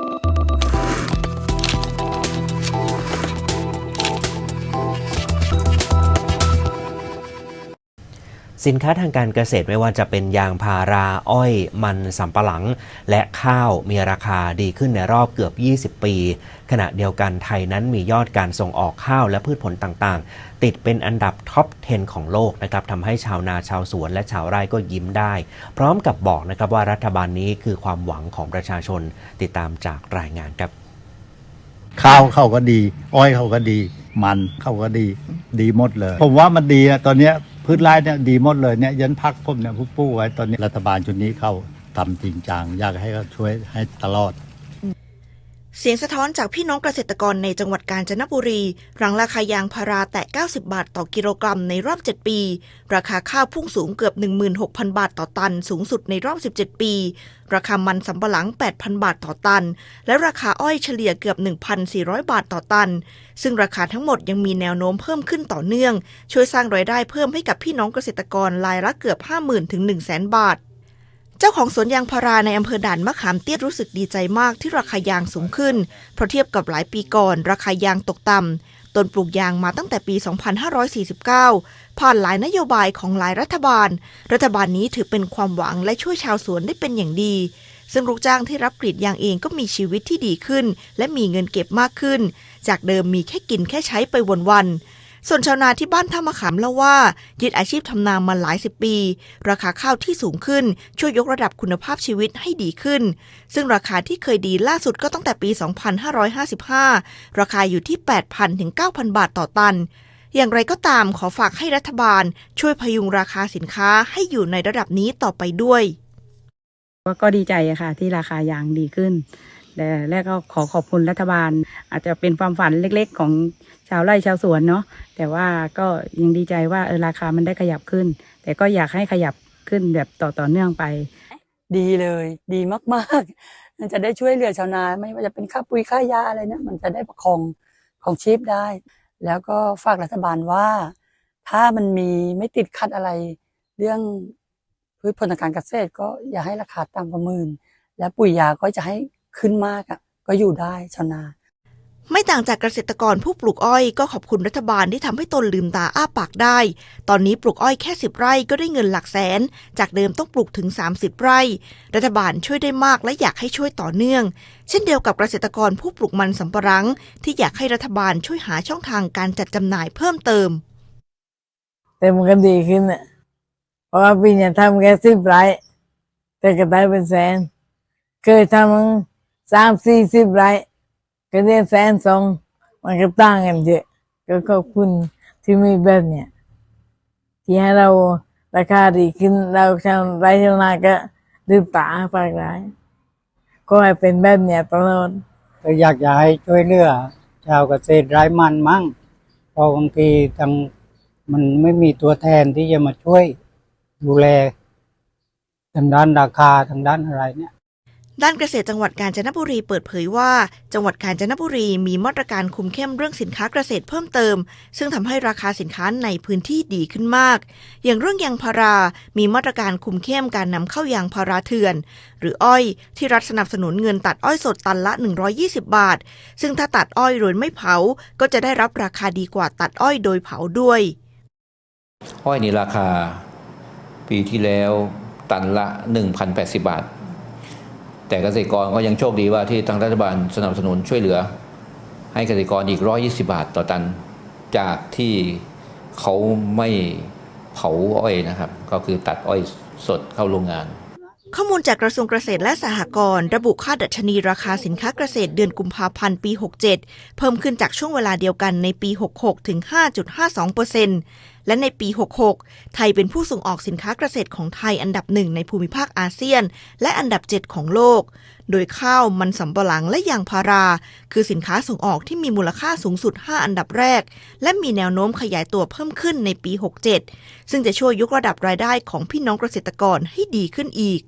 Thank you. สินค้าทางการเกษตรไม่ว่าจะเป็นยางพาราอ้อย มันสำปะหลัง และข้าวมีราคาดีขึ้นในรอบเกือบ 20 ปี ขณะเดียวกันไทยนั้นมียอดการส่งออกข้าวและพืชผลต่างๆ ติดเป็นอันดับท็อป 10 ของโลกนะครับทำให้ชาวนาชาวสวนและชาวไร่ก็ยิ้มได้ พร้อมกับบอกนะครับว่ารัฐบาลนี้คือความหวังของประชาชนติดตามจากรายงานครับข้าวเขาก็ดี อ้อยเขาก็ดี มันเขาก็ดี ดีหมดเลย ผมว่ามันดีอะตอนเนี้ย พืชไร่เนี่ยดีหมดเลยเนี่ยยันพักผมเนี่ยผู้ปู้ไว้ตอนนี้รัฐบาลชุดนี้เข้าทำจริงจังอยากให้เขาช่วยให้ตลอด เสียงสะท้อนจากพี่น้องเกษตรกรในจังหวัดกาญจนบุรี หลังราคายางพาราแตะ 90 บาทต่อกิโลกรัมในรอบ 7 ปี ราคาข้าวพุ่งสูงเกือบ 16,000 บาทต่อตัน สูงสุดในรอบ 17 ปี ราคามันสำปะหลัง 8,000 บาทต่อตัน และราคาอ้อยเฉลี่ยเกือบ 1,400 บาทต่อตัน ซึ่งราคาทั้งหมดยังมีแนวโน้มเพิ่มขึ้นต่อเนื่อง ช่วยสร้างรายได้เพิ่มให้กับพี่น้องเกษตรกรรายละเกือบ 50,000ถึง100,000บาท จ้าของสวนยางพาราในอำเภอด่านมะขามเตี้ยรู้สึกดีใจมากที่ราคายางสูงขึ้น เพราะเทียบกับหลายปีก่อน ราคายางตกต่ำตนปลูกยางมาตั้งแต่ปี 2549 ผ่านหลายนโยบายของหลายรัฐบาล รัฐบาลนี้ถือเป็นความหวังและช่วยชาวสวนได้เป็นอย่างดี ซึ่งลูกจ้างที่รับกรีดยางเองก็มีชีวิตที่ดีขึ้น และมีเงินเก็บมากขึ้น จากเดิมมีแค่กินแค่ใช้ไปวันๆ ส่วนชาวนาที่บ้านท่ามะขามเล่าว่า ยึดอาชีพทำนามาหลายสิบปี ราคาข้าวที่สูงขึ้น ช่วยยกระดับคุณภาพชีวิตให้ดีขึ้น ซึ่งราคาที่เคยดีล่าสุดก็ตั้งแต่ปี 2555 ราคาอยู่ที่ 8,000 ถึง 9,000 บาทต่อตัน อย่างไรก็ตามขอฝากให้รัฐบาล ช่วยพยุงราคาสินค้าให้อยู่ในระดับนี้ต่อไปด้วย ก็ก็ดีใจอะค่ะที่ราคายางดีขึ้น แต่แรกก็ขอขอบคุณรัฐบาล อาจจะเป็นความฝันเล็กๆ ของชาวไร่ชาวสวนเนาะแต่ว่าก็ยังดีใจว่าเออราคามันได้ขยับขึ้น แต่ก็อยากให้ขยับขึ้นแบบต่อต่อเนื่องไป ดีเลย ดีมากๆมันจะได้ช่วยเหลือชาวนาไม่ว่าจะเป็นค่าปุ๋ยค่ายาอะไรเนี่ยมันจะได้ประคองของชีพได้ แล้วก็ฝากรัฐบาลว่า ถ้ามันมีไม่ติดขัดอะไรเรื่องพืชผลทางการเกษตรก็อย่าให้ราคาต่ำกว่าหมื่นและปุ๋ยยาก็จะให้ ขึ้นมากอะก็อยู่ได้ชาวนา ไม่ต่างจากเกษตรกรผู้ปลูกอ้อยก็ขอบคุณรัฐบาลที่ทำให้ตนลืมตาอ้าปากได้ ตอนนี้ปลูกอ้อยแค่ 10 ไร่ก็ได้เงินหลักแสน จากเดิมต้องปลูกถึง 30 ไร่ รัฐบาลช่วยได้มากและอยากให้ช่วยต่อเนื่อง เช่นเดียวกับเกษตรกรผู้ปลูกมันสำปะหลัง ที่อยากให้รัฐบาลช่วยหาช่องทางการจัดจำหน่ายเพิ่มเติม แต่มันก็ดีขึ้นอะเพราะว่าปีเนี้ยทำแค่สิบไร่แต่ก็ได้เป็นแสนเคยทำ สามสี่สิบไร่ก็ได้แสนสองมันก็ต่างกันเยอะก็ขอบคุณที่มีแบบเนี้ยที่ให้เราราคาดีขึ้นเราชาวไร่ชาวนาก็ลืมตาปากได้ก็ให้เป็นแบบเนี้ยตลอดก็อยากจะให้ช่วยเหลือชาวเกษตรไร้มันมั่งเพราะบางทีทางมันไม่มีตัวแทนที่จะมาช่วยดูแลทางด้านราคาทางด้านอะไรเนี่ย ด้านเกษตรจังหวัดกาญจนบุรีเปิดเผยว่า จังหวัดกาญจนบุรีมีมาตรการคุมเข้มเรื่องสินค้าเกษตรเพิ่มเติม ซึ่งทำให้ราคาสินค้าในพื้นที่ดีขึ้นมาก อย่างเรื่องยางพารา มีมาตรการคุมเข้มการนำเข้ายางพาราเถื่อน หรืออ้อยที่รัฐสนับสนุนเงินตัดอ้อยสดตันละ 120 บาท ซึ่งถ้าตัดอ้อยโดยไม่เผา ก็จะได้รับราคาดีกว่าตัดอ้อยโดยเผาด้วย อ้อยนี่ราคา ปีที่แล้วตันละ 1,080 บาท แต่เกษตรกรก็ยังโชคดีว่าที่ทางรัฐบาลสนับสนุนช่วยเหลือ ให้เกษตรกรอีก 120 บาทต่อตัน จากที่เขาไม่เผาอ้อยนะครับ ก็คือตัดอ้อยสดเข้าโรงงาน ข้อมูลจากกระทรวงเกษตรและสหกรณ์ระบุค่าดัชนีราคาสินค้าเกษตรเดือนกุมภาพันธ์ปี 67 เพิ่มขึ้นจากช่วงเวลาเดียวกันในปี 66 ถึง 5.52%และในปี 66 ไทยเป็นผู้ส่งออกสินค้าเกษตรของไทยอันดับหนึ่งในภูมิภาคอาเซียน และอันดับ 7 ของโลก โดยข้าวมันสำปะหลังและยางพารา คือสินค้าส่งออกที่มีมูลค่าสูงสุด 5 อันดับแรก และมีแนวโน้มขยายตัวเพิ่มขึ้นในปี 67 ซึ่งจะช่วยยกระดับรายได้ของพี่น้องเกษตรกรให้ดีขึ้นอีก